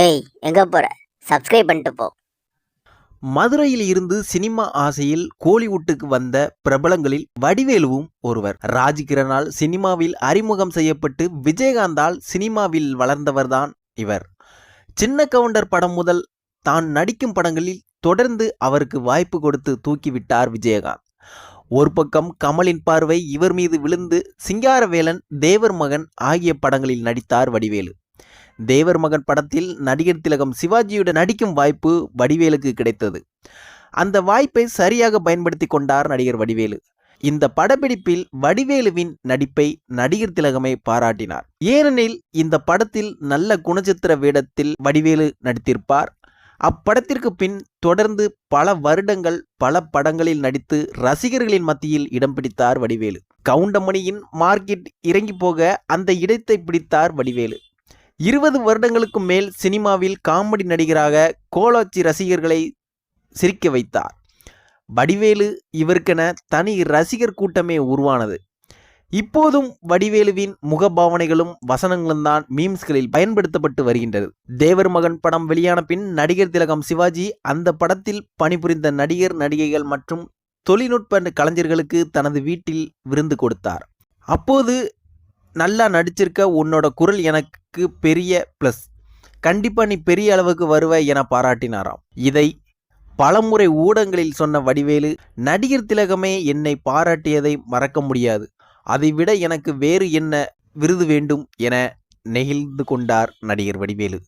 ஏய் எங்க போற? சப்ஸ்கிரைப் பண்ணிட்டு போ. மதுரையில் இருந்து சினிமா ஆசையில் கோலிவுட்டுக்கு வந்த பிரபலங்களில் வடிவேலுவும் ஒருவர். ராஜ்கிரனால் சினிமாவில் அறிமுகம் செய்யப்பட்டு விஜயகாந்தால் சினிமாவில் வளர்ந்தவர்தான் இவர். சின்ன கவுண்டர் படம் முதல் தான் நடிக்கும் படங்களில் தொடர்ந்து அவருக்கு வாய்ப்பு கொடுத்து தூக்கிவிட்டார் விஜயகாந்த். ஒரு பக்கம் கமலின் பார்வை இவர் மீது விழுந்து சிங்காரவேலன் தேவர் மகன் ஆகிய படங்களில் நடித்தார் வடிவேலு. தேவர் மகன் படத்தில் நடிகர் திலகம் சிவாஜியுடன் நடிக்கும் வாய்ப்பு வடிவேலுக்கு கிடைத்தது. அந்த வாய்ப்பை சரியாக பயன்படுத்தி கொண்டார் நடிகர் வடிவேலு. இந்த படப்பிடிப்பில் வடிவேலுவின் நடிப்பை நடிகர் திலகமே பாராட்டினார். ஏனெனில் இந்த படத்தில் நல்ல குணச்சித்திர வேடத்தில் வடிவேலு நடித்திருப்பார். அப்படத்திற்கு பின் தொடர்ந்து பல வருடங்கள் பல படங்களில் நடித்து ரசிகர்களின் மத்தியில் இடம் பிடித்தார் வடிவேலு. கவுண்டமணியின் மார்க்கெட் இறங்கி போக அந்த இடத்தை பிடித்தார் வடிவேலு. இருபது வருடங்களுக்கும் மேல் சினிமாவில் காமெடி நடிகராக கோலாச்சி ரசிகர்களை சிரிக்க வைத்தார். வடிவேலு இவருக்கென தனி ரசிகர் கூட்டமே உருவானது. இப்போதும் வடிவேலுவின் முகபாவனைகளும் வசனங்களும் தான் மீம்ஸ்களில் பயன்படுத்தப்பட்டு வருகின்றது. தேவர் மகன் படம் வெளியான பின் நடிகர் திலகம் சிவாஜி அந்த படத்தில் பணிபுரிந்த நடிகர் நடிகைகள் மற்றும் தொழில்நுட்ப கலைஞர்களுக்கு தனது வீட்டில் விருந்து கொடுத்தார். அப்போது நல்லா நடிச்சிருக்க உன்னோட குரல் எனக்கு பெரிய ப்ளஸ் கண்டிப்பாக நீ பெரிய அளவுக்கு வருவ என பாராட்டினாராம். இதை பலமுறை ஊடகங்களில் சொன்ன வடிவேலு நடிகர் திலகமே என்னை பாராட்டியதை மறக்க முடியாது. அதைவிட எனக்கு வேறு என்ன விருது வேண்டும் என நெகிழ்ந்து கொண்டார் நடிகர் வடிவேலு.